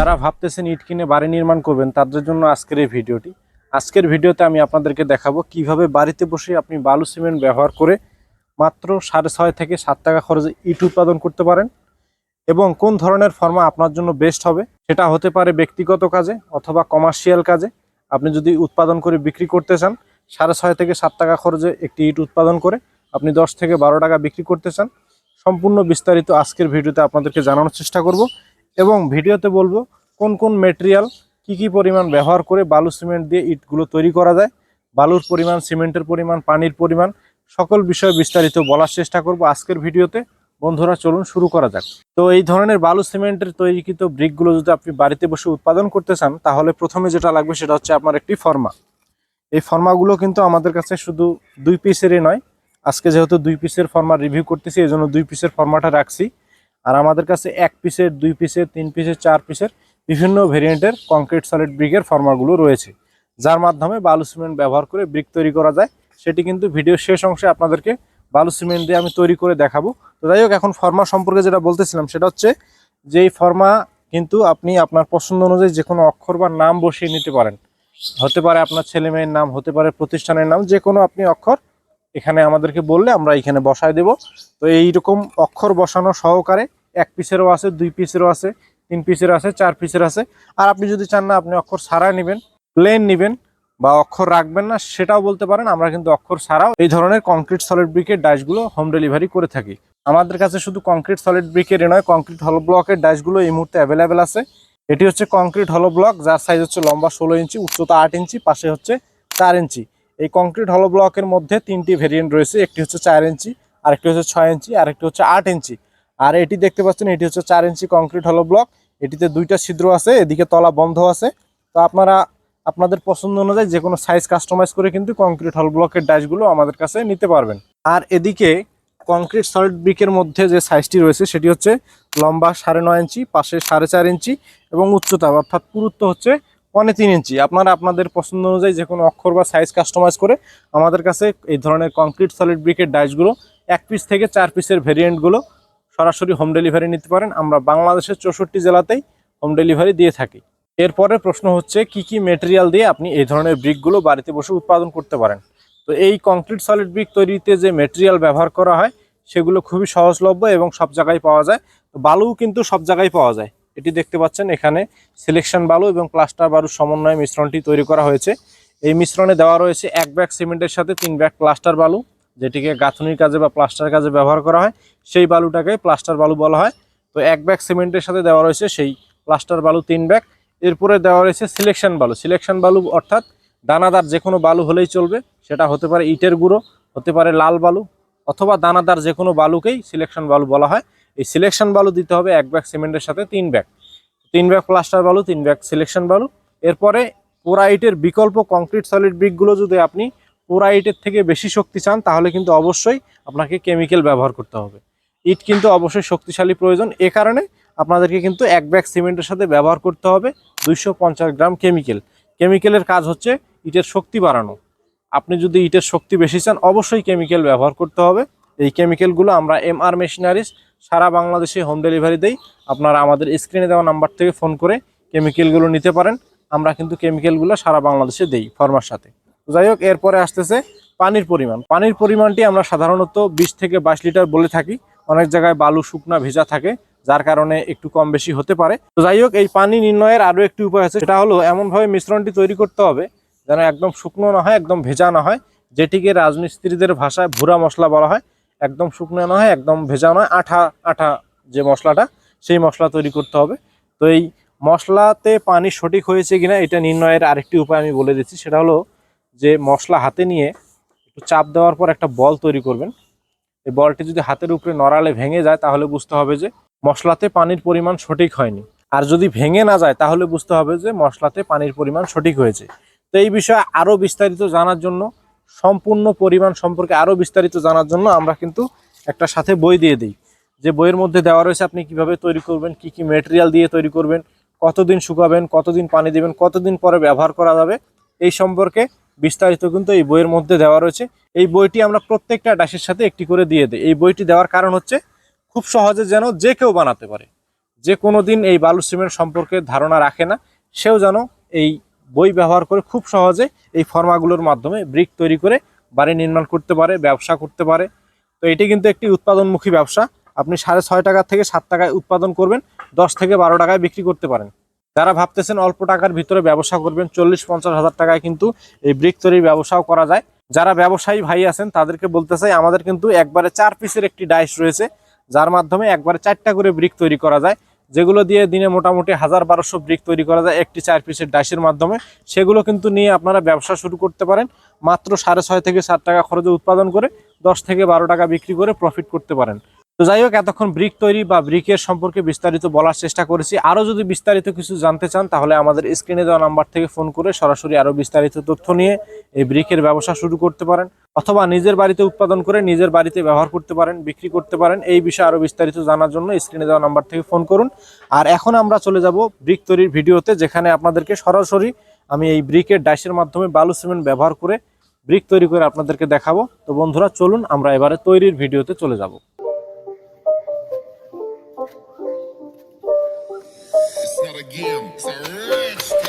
যারা ভাবতেছেন ইট কিনে বাড়ি নির্মাণ করবেন, তাদের জন্য আজকের এই ভিডিওটি। আজকের ভিডিওতে আমি আপনাদেরকে দেখাবো কীভাবে বাড়িতে বসে আপনি বালু সিমেন্ট ব্যবহার করে মাত্র সাড়ে ছয় থেকে সাত টাকা খরচে ইট উৎপাদন করতে পারেন এবং কোন ধরনের ফর্মা আপনার জন্য বেস্ট হবে সেটা হতে পারে ব্যক্তিগত কাজে অথবা কমার্শিয়াল কাজে। আপনি যদি উৎপাদন করে বিক্রি করতে চান, সাড়ে ছয় থেকে সাত টাকা খরচে একটি ইট উৎপাদন করে আপনি দশ থেকে বারো টাকা বিক্রি করতে চান, সম্পূর্ণ বিস্তারিত আজকের ভিডিওতে আপনাদেরকে জানানোর চেষ্টা করব। এবং ভিডিওতে বলব কোন কোন মেটেরিয়াল কি কি পরিমাণ ব্যবহার করে বালু সিমেন্ট দিয়ে ইটগুলো তৈরি করা যায়, বালুর পরিমাণ সিমেন্টের পরিমাণ, পানির পরিমাণ, সকল বিষয়ে বিস্তারিত বলার চেষ্টা করব আজকের ভিডিওতে। বন্ধুরা, চলুন শুরু করা যাক। তো এই ধরনের বালু সিমেন্টের তৈরিকৃত ব্রিকগুলো যদি আপনি বাড়িতে বসে উৎপাদন করতে চান, তাহলে প্রথমে যেটা লাগবে সেটা হচ্ছে আপনার একটি ফর্মা। এই ফর্মাগুলো কিন্তু আমাদের কাছে শুধু দুই পিসেরই নয়, আজকে যেহেতু দুই পিসের ফর্মা রিভিউ করতেছি এই জন্য দুই পিসের ফর্মাটা রাখছি। আর আমাদের কাছে এক পিসের, দুই পিসের, তিন পিসের, চার পিসের বিভিন্ন ভেরিয়েন্টের কংক্রিট সলিড ব্রিকের ফর্মাগুলো রয়েছে। যার মাধ্যমে বালু সিমেন্ট ব্যবহার করে ব্রিক তৈরি করা যায়। সেটি কিন্তু ভিডিও শেষ অংশে আপনাদেরকে বালু সিমেন্ট দিয়ে আমি তৈরি করে দেখাবো। তো যাই হোক, এখন ফর্মা সম্পর্কে যেটা বলতেছিলাম সেটা হচ্ছে যে এই ফর্মা কিন্তু আপনি আপনার পছন্দ অনুযায়ী যে কোনো অক্ষর বা নাম বসিয়ে নিতে পারেন। হতে পারে আপনার ছেলে মেয়ের নাম, হতে পারে প্রতিষ্ঠানের নাম, যে কোনো আপনি অক্ষর এখানে আমাদেরকে বললে আমরা এখানে বসায় দেব। তো এইরকম অক্ষর বসানো সহকারে এক পিসেরও আছে, দুই পিসেরও আছে, তিন পিসের আছে, চার পিসের আছে। আর আপনি যদি চান না, আপনি অক্ষর ছাড়া নেবেন প্লেন নেবেন বা অক্ষর রাখবেন না, সেটাও বলতে পারেন। আমরা কিন্তু অক্ষর ছাড়াও এই ধরনের কংক্রিট সলিড ব্রিকের ডাইসগুলো হোম ডেলিভারি করে থাকি। আমাদের কাছে শুধু কংক্রিট সলিড ব্রিকের নয় কংক্রিট হলো ব্লকের ডাইসগুলো এই মুহূর্তে অ্যাভেলেবেল আছে। এটি হচ্ছে কংক্রিট হলো ব্লক যার সাইজ হচ্ছে লম্বা ষোলো ইঞ্চি উচ্চতা আট ইঞ্চি পাশে হচ্ছে চার ইঞ্চি এই কংক্রিট হলো ব্লকের মধ্যে তিনটি ভেরিয়েন্ট রয়েছে, একটি হচ্ছে চার ইঞ্চি, আরেকটি হচ্ছে ছয় ইঞ্চি, আরেকটি হচ্ছে আট ইঞ্চি। আর এটি দেখতে পাচ্ছেন, এটি হচ্ছে চার ইঞ্চি কংক্রিট হলো ব্লক এটিতে দুইটা ছিদ্র আছে, এদিকে তলা বন্ধ আছে। তো আপনারা, আপনাদের পছন্দ অনুযায়ী যে কোনো সাইজ কাস্টমাইজ করে কিন্তু কংক্রিট হল ব্লকের ডাইসগুলো আমাদের কাছে নিতে পারবেন। আর এদিকে কংক্রিট সলিড ব্রিকের মধ্যে যে সাইজটি রয়েছে, সেটি হচ্ছে লম্বা সাড়ে নয় ইঞ্চি, পাশে সাড়ে চার ইঞ্চি এবং উচ্চতা, অর্থাৎ পুরুত্ব হচ্ছে পনে তিন ইঞ্চি। আপনারা আপনাদের পছন্দ অনুযায়ী যে কোনো অক্ষর বা সাইজ কাস্টমাইজ করে আমাদের কাছে এই ধরনের কংক্রিট সলিড ব্রিকের ডাইসগুলো এক পিস থেকে চার পিসের ভেরিয়েন্টগুলো সরাসরি হোম ডেলিভারি নিতে পারেন। আমরা বাংলাদেশের চৌষট্টি জেলাতেই হোম ডেলিভারি দিয়ে থাকি। এরপরে প্রশ্ন হচ্ছে, কি কি মেটেরিয়াল দিয়ে আপনি এই ধরনের ব্রিকগুলো বাড়িতে বসে উৎপাদন করতে পারেন? তো এই কংক্রিট সলিড ব্রিক তৈরিতে যে মেটেরিয়াল ব্যবহার করা হয়, সেগুলো খুবই সহজলভ্য এবং সব জায়গায় পাওয়া যায়। তো বালুও কিন্তু সব জায়গায় পাওয়া যায়। এটি দেখতে পাচ্ছেন, এখানে সিলেকশন বালু এবং প্লাস্টার বালুর সমন্বয়ে মিশ্রণটি তৈরি করা হয়েছে। এই মিশ্রণে দেওয়া রয়েছে এক ব্যাগ সিমেন্টের সাথে তিন ব্যাগ প্লাস্টার বালু, যেটিকে গাঁথনির কাজে বা প্লাস্টার কাজে ব্যবহার করা হয়। সেই বালুটাকে প্লাস্টার বালু বলা হয়। তো এক ব্যাগ সিমেন্টের সাথে দেওয়া রয়েছে সেই প্লাস্টার বালু তিন ব্যাগ। এরপরে দেওয়া রয়েছে সিলেকশন বালু। সিলেকশন বালু অর্থাৎ দানাদার যে কোনো বালু হলেই চলবে, সেটা হতে পারে ইটের গুঁড়ো, হতে পারে লাল বালু, অথবা দানাদার যে কোনো বালুকেই সিলেকশন বালু বলা হয়। এই সিলেকশন বালু দিতে হবে এক ব্যাগ সিমেন্টের সাথে তিন ব্যাগ তিন ব্যাগ প্লাস্টার বালু, তিন ব্যাগ সিলেকশন বালু। এরপরে পোড়া ইটের বিকল্প কংক্রিট সলিড ব্রিকগুলো যদি আপনি পোড়া ইটের থেকে বেশি শক্তি চান, তাহলে কিন্তু অবশ্যই আপনাকে কেমিক্যাল ব্যবহার করতে হবে। ইট কিন্তু অবশ্যই শক্তিশালী প্রয়োজন। এ কারণে আপনাদেরকে কিন্তু এক ব্যাগ সিমেন্টের সাথে ব্যবহার করতে হবে দুইশো পঞ্চাশ গ্রাম কেমিক্যাল কেমিক্যালের কাজ হচ্ছে ইটের শক্তি বাড়ানো। আপনি যদি ইটের শক্তি বেশি চান, অবশ্যই কেমিক্যাল ব্যবহার করতে হবে। এই কেমিক্যালগুলো আমরা এম আর মেশিনারিজ সারা বাংলাদেশে হোম ডেলিভারি দেই। আপনারা আমাদের স্ক্রিনে দেওয়া নাম্বার থেকে ফোন করে কেমিক্যালগুলো নিতে পারেন। আমরা কিন্তু কেমিক্যালগুলো সারা বাংলাদেশে দেই ফর্মার সাথে। যাই হোক, এরপরে আসতেছে পানির পরিমাণ। পানির পরিমাণটি আমরা সাধারণত বিশ থেকে বাইশ লিটার বলে থাকি। অনেক জায়গায় বালু, শুকনা, ভেজা থাকে, যার কারণে একটু কম বেশি হতে পারে। তো যাই হোক, এই পানি নির্ণয়ের আরও একটি উপায় আছে। সেটা হলো, এমনভাবে মিশ্রণটি তৈরি করতে হবে যেন একদম শুকনো না হয়, একদম ভেজা না হয়, যেটিকে রাজমিস্ত্রিদের ভাষায় ভুরা মশলা বলা হয়। একদম শুকনো না হয় একদম ভেজা নয়, আঠা আঠা যে মশলাটা, সেই মশলা তৈরি করতে হবে। তো এই মশলাতে পানি সঠিক হয়েছে কিনা এটা নির্ণয়ের আরেকটি উপায় আমি বলে দিচ্ছি। সেটা হলো যে মশলা হাতে নিয়ে একটু চাপ দেওয়ার পর একটা বল তৈরি করবেন। এই বলটি যদি হাতের উপরে নড়ালে ভেঙে যায়, তাহলে বুঝতে হবে যে মশলাতে পানির পরিমাণ সঠিক হয়নি। আর যদি ভেঙে না যায়, তাহলে বুঝতে হবে যে মশলাতে পানির পরিমাণ সঠিক হয়েছে। তো এই বিষয়ে আরও বিস্তারিত জানার জন্য সম্পূর্ণ পরিমাণ সম্পর্কে আরও বিস্তারিত জানার জন্য আমরা কিন্তু একটা সাথে বই দিয়ে দিই। যে বইয়ের মধ্যে দেওয়া রয়েছে আপনি কীভাবে তৈরি করবেন, কি কি মেটেরিয়াল দিয়ে তৈরি করবেন, কতদিন শুকাবেন, কতদিন পানি দেবেন, কতদিন পরে ব্যবহার করা যাবে, এই সম্পর্কে বিস্তারিত কিন্তু এই বইয়ের মধ্যে দেওয়া রয়েছে। এই বইটি আমরা প্রত্যেকটা ডাশের সাথে একটি করে দিয়ে দিই। এই বইটি দেওয়ার কারণ হচ্ছে, খুব সহজে যেন যে কেউ বানাতে পারে। যে কোনো দিন এই বালু সিমেন্ট সম্পর্কে ধারণা রাখে না, সেও যেন এই বই ব্যবহার করে খুব সহজে এই ফর্মাগুলোর মাধ্যমে ব্রিক তৈরি করে বাড়ি নির্মাণ করতে পারে, ব্যবসা করতে পারে। তো এটি কিন্তু একটি উৎপাদনমুখী ব্যবসা। আপনি সাড়ে ছয় টাকা থেকে সাত টাকায় উৎপাদন করবেন, দশ থেকে বারো টাকায় বিক্রি করতে পারেন। যারা ভাবতেছেন অল্প টাকার ভিতরে ব্যবসা করবেন, চল্লিশ পঞ্চাশ হাজার টাকায় কিন্তু এই ব্রিক তৈরির ব্যবসাও করা যায়। যারা ব্যবসায়ী ভাই আছেন, তাদেরকে বলতে চাই, আমাদের কিন্তু একবারে চার পিসের একটি ডাইস রয়েছে, যার মাধ্যমে একবারে চারটা করে ব্রিক তৈরি করা যায়। যেগুলো দিয়ে দিনে মোটামুটি হাজার বারোশো ব্রিক তৈরি করা যায়, একটি চার পিসের ডাইসের মাধ্যমে। সেগুলো কিন্তু নিয়ে আপনারা ব্যবসা শুরু করতে পারেন। মাত্র সাড়ে ছয় থেকে সাত টাকা খরচে উৎপাদন করে দশ থেকে বারো টাকা বিক্রি করে প্রফিট করতে পারেন। তো যাই হোক, এতক্ষণ ব্রিক তৈরি বা ব্রিকের সম্পর্কে বিস্তারিত বলার চেষ্টা করেছি। আরও যদি বিস্তারিত কিছু জানতে চান, তাহলে আমাদের স্ক্রিনে দেওয়া নাম্বার থেকে ফোন করে সরাসরি আরও বিস্তারিত তথ্য নিয়ে এই ব্রিকের ব্যবসা শুরু করতে পারেন অথবা নিজের বাড়িতে উৎপাদন করে নিজের বাড়িতে ব্যবহার করতে পারেন, বিক্রি করতে পারেন। এই বিষয়ে আরও বিস্তারিত জানার জন্য স্ক্রিনে দেওয়া নাম্বার থেকে ফোন করুন। আর এখন আমরা চলে যাব ব্রিক তৈরির ভিডিওতে, যেখানে আপনাদেরকে সরাসরি আমি এই ব্রিকের ডাইসের মাধ্যমে বালু সিমেন্ট ব্যবহার করে ব্রিক তৈরি করে আপনাদেরকে দেখাবো। তো বন্ধুরা, চলুন আমরা এবারে তৈরির ভিডিওতে চলে যাব। It's not a game, it's a rich